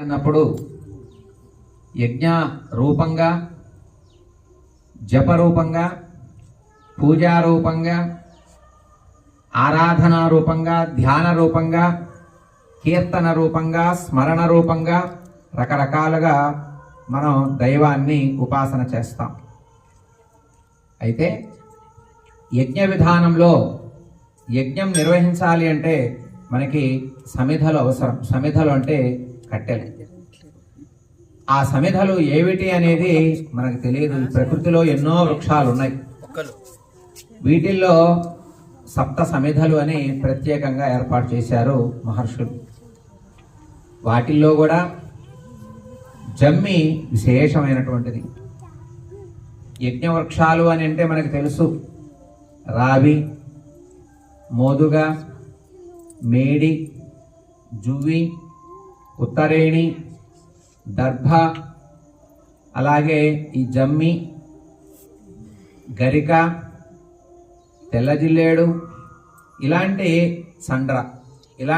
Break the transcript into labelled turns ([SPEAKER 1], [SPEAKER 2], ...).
[SPEAKER 1] అన్నప్పుడు యజ్ఞ రూపంగా జప రూపంగా ఆరాధనా రూపంగా ధ్యాన రూపంగా కీర్తన రూపంగా స్మరణ రూపంగా రకరకాలుగా మనం దైవాన్ని ఉపాసన చేస్తాం. అయితే యజ్ఞ విధానంలో యజ్ఞం నిర్వహించాలి అంటే మనకి సమిధలు అవసరం. సమిధలు అంటే కట్టెలు ఆ సమిధలు ఏమిటి అనేది మనకు తెలియదు. ప్రకృతిలో ఎన్నో వృక్షాలు ఉన్నాయి వీటిల్లో సప్త సమిధలు అని ప్రత్యేకంగా ఏర్పాటు చేశారు మహర్షులు. వాటిల్లో కూడా జమ్మి విశేషమైనటువంటిది. యజ్ఞవృక్షాలు అని అంటే మనకు తెలుసు. రావి మోదుగ మేడి జువ్వి ఉత్తరేణి దర్భ అలాగే ఈ జమ్మి గరిక తెల్లజిల్లేడు ఇలాంటి సండ్ర. ఇలాంటి